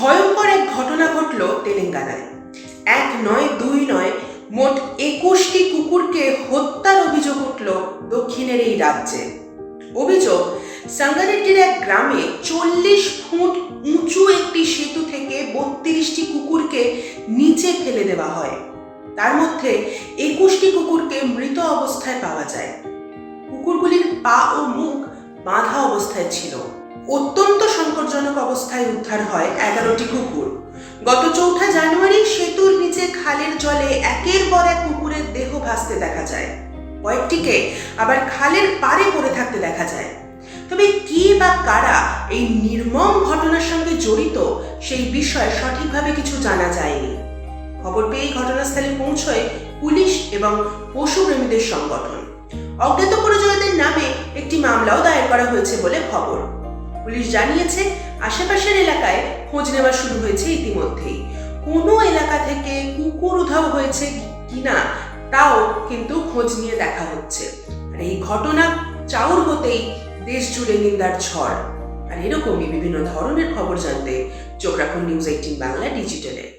ভয়ঙ্কর এক ঘটনা ঘটল তেলেঙ্গানায়। এক নয় দুই নয় মোট একুশটি কুকুরকে হত্যার অভিযোগ উঠল দক্ষিণের এই রাজ্যে। অভিযোগ সাঙ্গারেড্ডির এক গ্রামে চল্লিশ ফুট উঁচু একটি সেতু থেকে বত্রিশটি কুকুরকে নিচে ফেলে দেওয়া হয়। তার মধ্যে একুশটি কুকুরকে মৃত অবস্থায় পাওয়া যায়। কুকুরগুলির পা ও মুখ বাঁধা অবস্থায় ছিল। সংকটজনক অবস্থায় উদ্ধার হয় এগারোটি কুকুর। গত চৌঠা জানুয়ারি সেতুর নিচে খালের জলে একের পর এক কুকুরের দেহ ভাসতে দেখা যায়। কয়েকটিকে আবার খালের পাড়ে পড়ে থাকতে দেখা যায়। তবে কি বা কারা এই নির্মম ঘটনার সঙ্গে জড়িত, সেই বিষয়ে সঠিকভাবে কিছু জানা যায়নি। খবর পেয়েই ঘটনাস্থলে পৌঁছয় পুলিশ এবং পশুপ্রেমীদের সংগঠন। অজ্ঞাত পরিচয়দের নামে একটি মামলাও দায়ের করা হয়েছে বলে খবর। পুলিশ জানিয়েছে, আশেপাশের এলাকায় খোঁজ নেওয়া শুরু হয়েছে ইতিমধ্যেই। কোনো এলাকা থেকে কুকুর উধাও হয়েছে কিনা, তাও কিন্তু খোঁজ নিয়ে দেখা হচ্ছে। আর এই ঘটনা চাউর হতেই দেশ জুড়ে নিন্দার ঝড়। আর এরকমই বিভিন্ন ধরনের খবর জানতে চোখ রাখুন নিউজ এইটিন বাংলা ডিজিটালে।